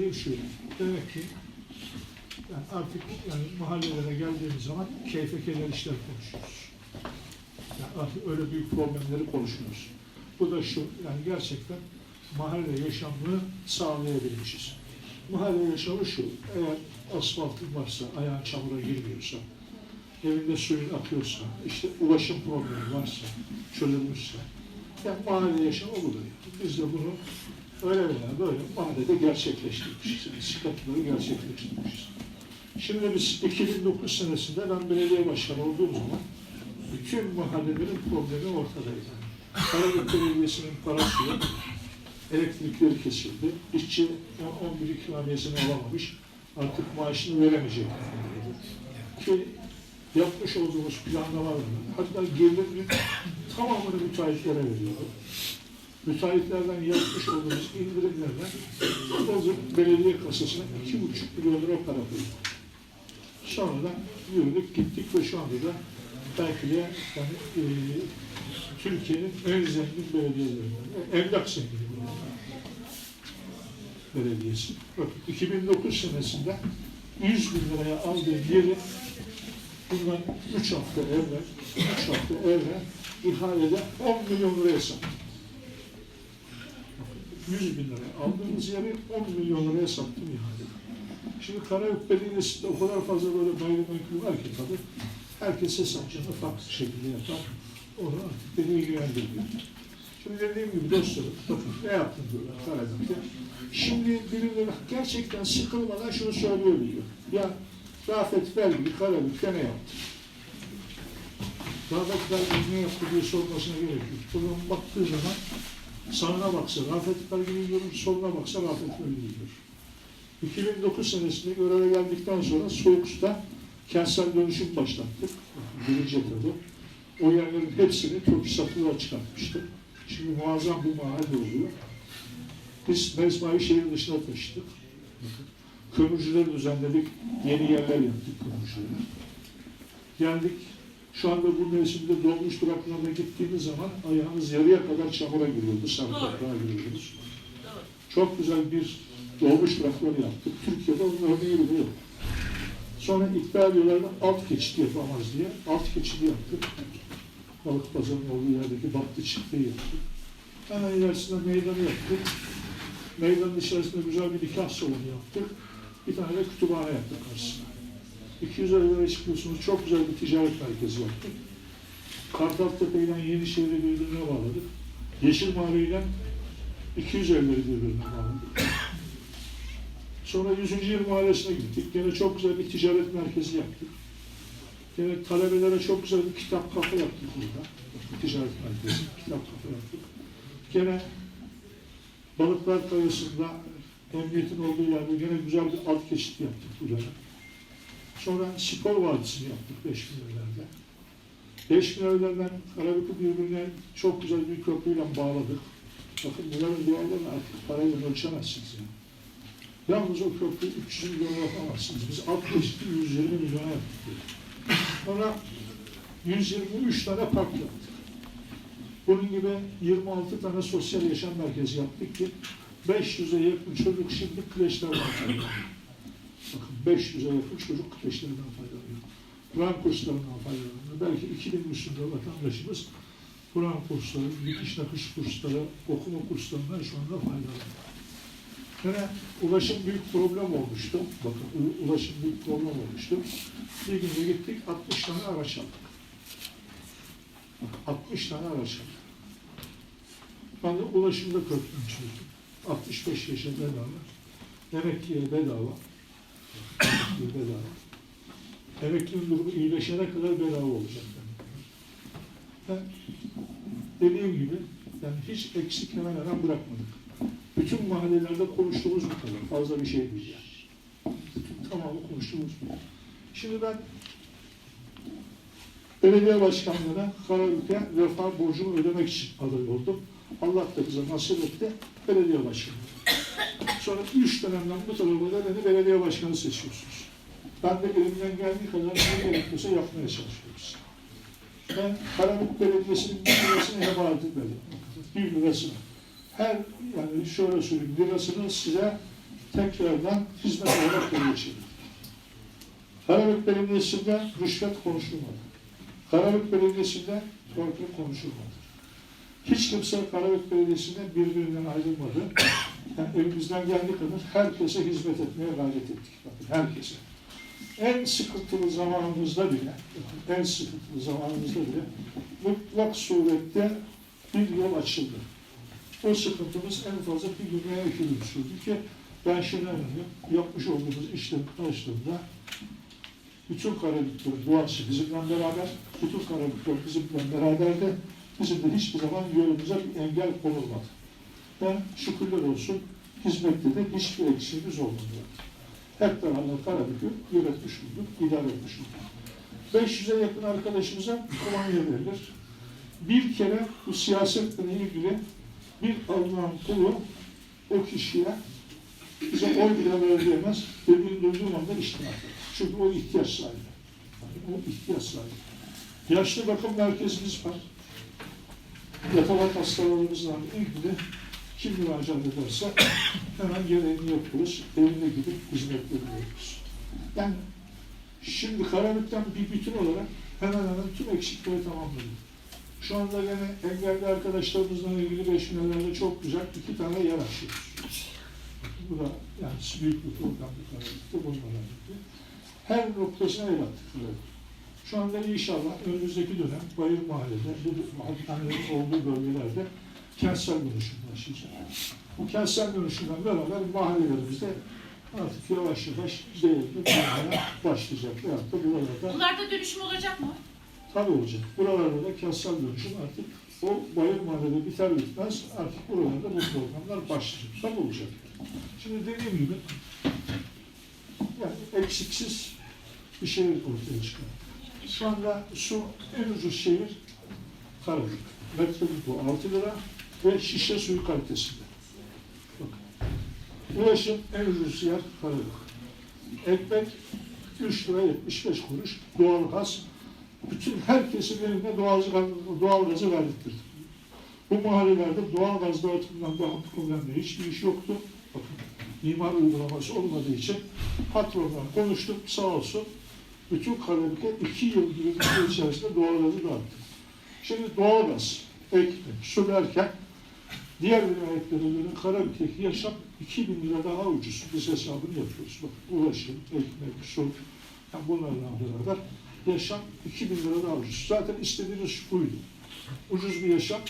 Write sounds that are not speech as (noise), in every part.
söyleyeyim şu. Demek ki yani artık yani mahallelere geldiğimiz zaman keyfe keder işler konuşuyoruz. Yani artık öyle büyük problemleri konuşmuyoruz. Bu da şu, yani gerçekten mahalle yaşamını sağlayabilmişiz. Mahalle yaşamı şu, eğer asfaltın varsa, ayağın çamura girmiyorsa, evinde suyun akıyorsa, işte ulaşım problemi varsa, çözülmüşse, yani mahalle yaşamı budur. Biz de bunu öyle veya böyle mahallede gerçekleştirmişiz. Sıkıntıları gerçekleştirmişiz. Şimdi biz 2009 senesinde ben belediye başkanı olduğum zaman bütün mahallelerin problemi ortadaydı. Karabük Belediyesi'nin parası yok. Elektrikleri kesildi. İşçi 11 ikramiyesini alamamış. Artık maaşını veremeyecek. Ki yapmış olduğumuz planlamalarla hatta gelirin tamamını müteahhitlere veriyordu. Müteahhitlerden yapmış olduğumuz indirimlerle Bozuk belediye kasasına 2,5 milyon lira para koyduk. Sonradan yürüdük gittik ve şu anda da de yani, e, Türkiye'nin en zengin belediyelerinden, emlak zengini belediyesi. Bakın 2009 senesinde 100 bin liraya aldığı yeri bundan 3 hafta evvel, 3 hafta evvel ihalede 10 milyon liraya sattı. 100 bin liraya aldığımız yeri 10 milyon liraya sattım ihalede. Şimdi Karayük Belediyesi'nde o kadar fazla böyle gayrimenkul var ki tabii herkes hesapçını farklı şekilde yapar. Onu artık beni ilgilendirmiyor. Şimdi dediğim gibi dostlarım, bakın ne yaptım diyorlar Karabük'te. Şimdi birileri gerçekten sıkılmadan şunu söyleyebiliyor. Ya Rafet Belgili Karabük'te ne yaptı? Rafet Belgili ne yaptı diye sormasına gerek yok. Buradan baktığı zaman sağına baksa Rafet Belgili'yi görür, soluna baksa Rafet Belgili'yi görür. 2009 senesinde göreve geldikten sonra Soğuksu'da kentsel dönüşüm başlattık. Birinci etabı. O yerlerin hepsini Türk satılığa çıkartmıştık. Şimdi muazzam bir mahalle oluyor. Biz mezbayı şehir dışına taşıdık. Kömürcüleri düzenledik. Yeni yerler yaptık kömürcülere. Geldik. Şu anda bu mevsimde dolmuş duraklarına gittiğimiz zaman ayağınız yarıya kadar çamura giriyordu. Sarı toprağa giriyordunuz. Çok güzel bir dolmuş durakları yaptık. Türkiye'de onun örneği bile yok. Sonra ikbal yollarında alt geçit yapamaz diye alt geçidi yaptık. Balık pazarının olduğu yerdeki baktı çiftliği yaptık. Hemen ilerisinde meydanı yaptık. Meydanın içerisinde güzel bir nikah salonu yaptık. Bir tane de kütüphane yaptık karşısına. 200 liraya çıkıyorsunuz. Çok güzel bir ticaret merkezi yaptık. Kartaltepe ile Yenişehir'i birbirine bağladık. Yeşil Mahalle ile 200 evleri birbirine bağladık. Sonra 100. Yıl Mahallesi'ne gittik. Gene çok güzel bir ticaret merkezi yaptık. Gene talebelere çok güzel bir kitap kafe yaptık burada. Ticaret merkezi, kitap kafe yaptık. Gene Balıklar Kayası'nda emniyetin olduğu yerde gene güzel bir alt geçit yaptık buraya. Sonra spor vadisini yaptık 5 bin evlerde. 5 bin evlerden Karabük'ü birbirine çok güzel bir köprüyle bağladık. Bakın bunların değerlerini artık parayla ölçemezsiniz yani. Yalnız o köprüyü 300 milyon yapamazsınız. Biz alt geçiti 120 milyona yaptık. Sonra 123 tane park yaptık. Bunun gibi 26 tane sosyal yaşam merkezi yaptık ki 500'e yakın çocuk şimdi kreşlerden faydalanıyor. Bakın 500'e yakın çocuk kreşlerden faydalanıyor. Kur'an kurslarından faydalanıyor. Belki 2000 üstünde vatandaşımız Kur'an kursları, dikiş nakış kursları, okuma kurslarından şu anda faydalanıyor. Yine ulaşım büyük problem olmuştu. Bakın ulaşım büyük problem olmuştu. Bir günde gittik 60 tane araç aldık. Bak, 60 tane araç aldık. Ben de ulaşımda köprünü çözdüm. 65 yaşa bedava. Emekliye bedava. Bedava. Emeklinin durumu iyileşene kadar bedava olacak. Yani. Dediğim gibi yani hiç eksik hemen hemen bırakmadık. Bütün mahallelerde konuştuğumuz bu kadar. Fazla bir şey değil yani. Tamamı konuştuğumuz bu. Şimdi ben belediye başkanlığına Karabük'e vefa borcumu ödemek için aday oldum. Allah da bize nasip etti. Belediye başkanı. Sonra üç dönemden bu tarafa da beni belediye başkanı seçiyorsunuz. Ben de elimden geldiği kadar ne gerekiyorsa yapmaya çalışıyoruz. Ben Karabük Belediyesi'nin bir lirasını heba etmedim. Bir lirasını. Her yani şöyle söyleyeyim lirasını size tekrardan hizmet olarak ele geçirdik. Karabük Belediyesi'nde rüşvet konuşulmadı. Karabük Belediyesi'nde torpil konuşulmadı. Hiç kimse Karabük Belediyesi'nde birbirinden ayrılmadı. Yani elimizden geldiği kadar herkese hizmet etmeye gayret ettik. Bakın herkese. En sıkıntılı zamanımızda bile, en sıkıntılı zamanımızda bile mutlak surette bir yol açıldı. O sıkıntımız en fazla bir gün veya iki sürdü ki ben Şener yapmış olduğumuz işlerin karşılığında bütün Karabükler duası bizimle beraber, bütün Karabükler bizimle beraber de bizim de hiçbir zaman yolumuza bir engel konulmadı. Ben şükürler olsun hizmette de hiçbir eksiğimiz olmadı. Hep beraber Karabük'ü yönetmiş olduk, idare etmiş olduk. 500'e yakın arkadaşımıza kolonya verilir. Bir kere bu siyasetle ilgili bir alınan pulu o kişiye bize oy bile veremez dediğini duyduğum anda içtim artık. Çünkü o ihtiyaç sahibi. O ihtiyaç sahibi. Yaşlı bakım merkezimiz var. Yatalak hastalarımızla ilgili kim müracaat ederse (coughs) hemen gereğini yapıyoruz. Evine gidip hizmetlerini veriyoruz. Yani şimdi Karabük'ten bir bütün olarak hemen hemen tüm eksikleri tamamladık. Şu anda yine engelli arkadaşlarımızla ilgili beşinelerde çok güzel iki tane yer açıyoruz. Bu da yani büyük bir program bir Karabük'te bununla. Her noktasına el attık. Karabük. Şu anda inşallah önümüzdeki dönem Bayır Mahalle'de, bu hastanelerin olduğu bölgelerde kentsel dönüşüm başlayacak. Bu kentsel dönüşümden beraber mahallelerimizde artık yavaş yavaş değerli başlayacak. Veyahut da buralarda Bunlarda dönüşüm olacak mı? tabii olacak. Buralarda da kentsel dönüşüm artık o Bayır Mahalle'de biter bitmez artık buralarda bu programlar başlayacak. Tabii olacak. Şimdi dediğim gibi yani eksiksiz bir şehir ortaya çıkar. Şu anda su en ucuz şehir Karabük. Metrelik bu 6 lira ve şişe suyu kalitesinde. Bakın. Ulaşım en ucuz yer Karabük. Ekmek 3 lira 75 kuruş. Doğalgaz. Bütün herkesin elinde doğal, doğalgazı verdirdik. Bu mahallelerde doğalgaz dağıtımından daha problemli hiçbir iş yoktu. Bakın mimar uygulaması olmadığı için patronla konuştum sağ olsun. Bütün Karabük'e iki yıl gibi bir süre içerisinde doğalgazı dağıttı. Şimdi doğalgaz, ekmek, su derken diğer vilayetlere göre Karabük'teki yaşam 2000 lira daha ucuz. Biz hesabını yapıyoruz. Bak ulaşım, ekmek, su, yani bunlarla beraber yaşam 2000 lira daha ucuz. Zaten istediğiniz buydu. Ucuz bir yaşam,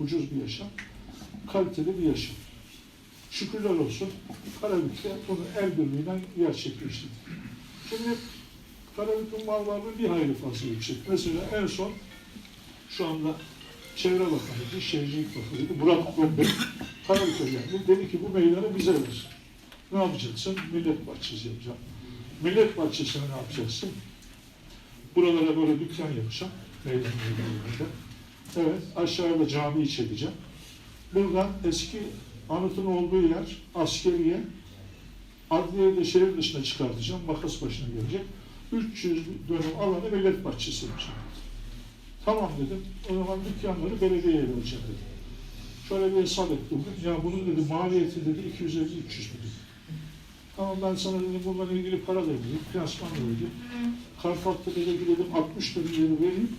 ucuz bir yaşam, kaliteli bir yaşam. Şükürler olsun Karabük'te bunu el birliğiyle gerçekleştirdik. Şimdi Karabük'ün mal varlığı bir hayli fazla yüksek. Mesela en son şu anda Çevre Bakanı'ydı, Şehircilik Bakanı'ydı, Burak Gombe Karabük'e geldi. Dedi ki bu meydanı bize ver. Ne yapacaksın? Millet bahçesi yapacağım. Millet bahçesine ne yapacaksın? Buralara böyle dükkan yapacağım. Meydan meydanlarda. Evet, aşağıda camiyi çekeceğim. Buradan eski anıtın olduğu yer askeriye, adliyeyi de şehir dışına çıkartacağım. Makas başına gelecek. 300 dönüm alanı millet bahçesi yapacağım. Tamam dedim. O zaman dükkanları belediyeye vereceğim dedim. Şöyle bir hesap ettim. Ya bunun dedi maliyeti dedi 250-300 dedi. Tamam ben sana dedim bununla ilgili para finansman da vereyim. Kartal'da belediye dedim 60 bin lira vereyim.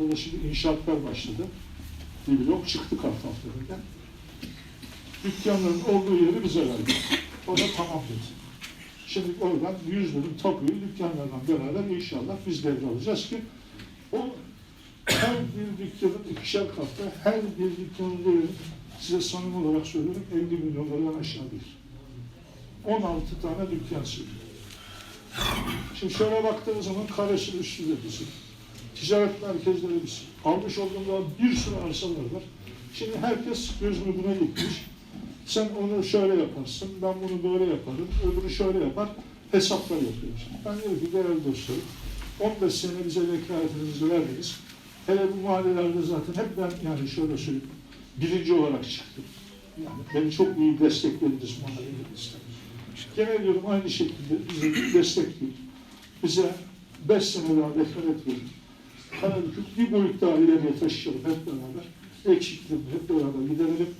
Orada da şimdi inşaatlar başladı. Bir blok çıktı Kartal'da. Dükkanların olduğu yeri bize verdi. O da tamam dedi. Şimdi oradan 100 dönüm tapuyu dükkanlardan beraber inşallah biz devralacağız ki o her bir dükkanın ikişer katta her bir dükkanın değeri size samimi olarak söylüyorum 50 milyon liradan aşağı değil. 16 tane dükkan söylüyor. Şimdi şöyle baktığınız zaman Karaşır üstünde bizim. Ticaret merkezleri biz. Almış olduğumda bir sürü arsalar var. Şimdi herkes gözünü buna dikmiş. Sen onu şöyle yaparsın, ben bunu böyle yaparım, öbürü şöyle yapar, hesaplar yapıyoruz. Ben diyorum ki değerli dostlarım, 15 sene bize vekaletinizi verdiniz. Hele bu mahallelerde zaten hep ben yani şöyle söyleyeyim, birinci olarak çıktım. Yani beni çok iyi desteklediniz mahallelerimizde. Gene diyorum aynı şekilde bizi destekleyin. Bize 5 sene daha vekalet verin. Karabük'ü bir boyut daha ileriye taşıyalım hep beraber. Eksikliğini hep beraber giderelim.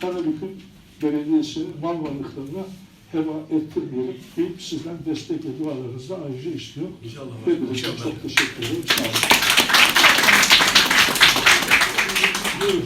Karabük'ün Belediyesi mal varlıklarına heba ettirmeyelim deyip sizden destek ve ayrıca istiyor. İnşallah. Hepinize çok teşekkür ederim. Sağ olun.